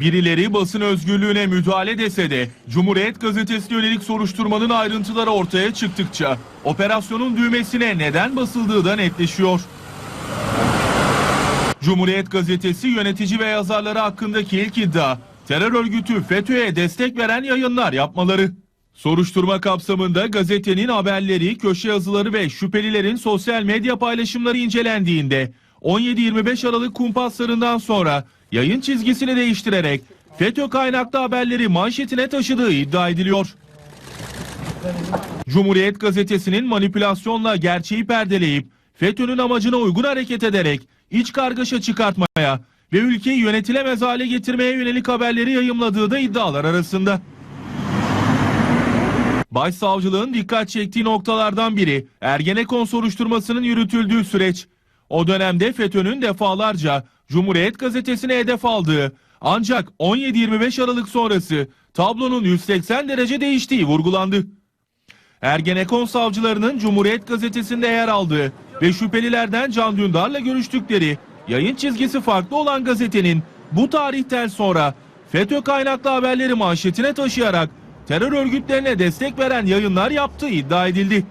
Birileri basın özgürlüğüne müdahale dese de Cumhuriyet Gazetesi'ne yönelik soruşturmanın ayrıntıları ortaya çıktıkça operasyonun düğmesine neden basıldığı da netleşiyor. Cumhuriyet Gazetesi yönetici ve yazarları hakkındaki ilk iddia terör örgütü FETÖ'ye destek veren yayınlar yapmaları. Soruşturma kapsamında gazetenin haberleri, köşe yazıları ve şüphelilerin sosyal medya paylaşımları incelendiğinde 17-25 Aralık kumpaslarından sonra yayın çizgisini değiştirerek FETÖ kaynaklı haberleri manşetine taşıdığı iddia ediliyor. Cumhuriyet gazetesinin manipülasyonla gerçeği perdeleyip FETÖ'nün amacına uygun hareket ederek iç kargaşa çıkartmaya ve ülkeyi yönetilemez hale getirmeye yönelik haberleri yayımladığı da iddialar arasında. Başsavcılığın dikkat çektiği noktalardan biri Ergenekon soruşturmasının yürütüldüğü süreç. O dönemde FETÖ'nün defalarca Cumhuriyet gazetesine hedef aldığı ancak 17-25 Aralık sonrası tablonun 180 derece değiştiği vurgulandı. Ergenekon savcılarının Cumhuriyet gazetesinde yer aldığı ve şüphelilerden Can Dündar'la görüştükleri yayın çizgisi farklı olan gazetenin bu tarihten sonra FETÖ kaynaklı haberleri manşetine taşıyarak terör örgütlerine destek veren yayınlar yaptığı iddia edildi.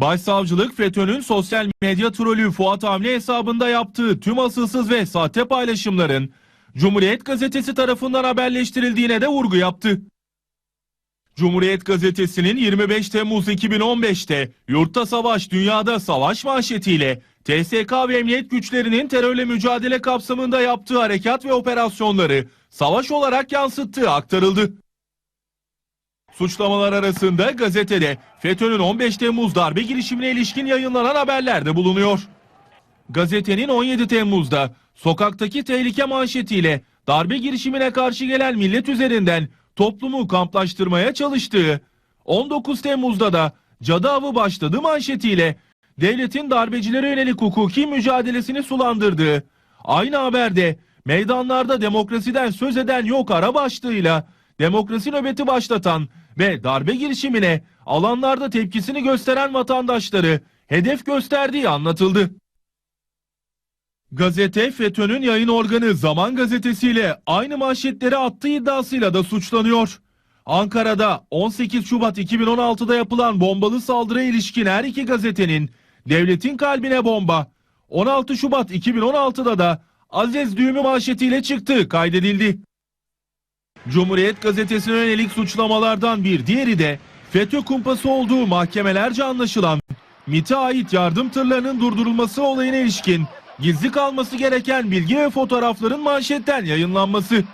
Başsavcılık FETÖ'nün sosyal medya trolü Fuat Avni hesabında yaptığı tüm asılsız ve sahte paylaşımların Cumhuriyet Gazetesi tarafından haberleştirildiğine de vurgu yaptı. Cumhuriyet Gazetesi'nin 25 Temmuz 2015'te Yurtta Savaş Dünyada Savaş manşetiyle TSK ve emniyet güçlerinin terörle mücadele kapsamında yaptığı harekat ve operasyonları savaş olarak yansıttığı aktarıldı. Suçlamalar arasında gazetede FETÖ'nün 15 Temmuz darbe girişimine ilişkin yayınlanan haberler de bulunuyor. Gazetenin 17 Temmuz'da sokaktaki tehlike manşetiyle darbe girişimine karşı gelen millet üzerinden toplumu kamplaştırmaya çalıştığı, 19 Temmuz'da da cadı avı başladı manşetiyle devletin darbecilere yönelik hukuki mücadelesini sulandırdığı, aynı haberde meydanlarda demokrasiden söz eden yok ara başlığıyla demokrasi nöbeti başlatan ve darbe girişimine alanlarda tepkisini gösteren vatandaşları hedef gösterdiği anlatıldı. Gazete FETÖ'nün yayın organı Zaman Gazetesi ile aynı manşetleri attığı iddiasıyla da suçlanıyor. Ankara'da 18 Şubat 2016'da yapılan bombalı saldırıya ilişkin her iki gazetenin devletin kalbine bomba 16 Şubat 2016'da da Aziz Düğümü manşetiyle çıktığı kaydedildi. Cumhuriyet gazetesine yönelik suçlamalardan bir diğeri de FETÖ kumpası olduğu mahkemelerce anlaşılan MİT'e ait yardım tırlarının durdurulması olayına ilişkin gizli kalması gereken bilgi ve fotoğrafların manşetten yayınlanması.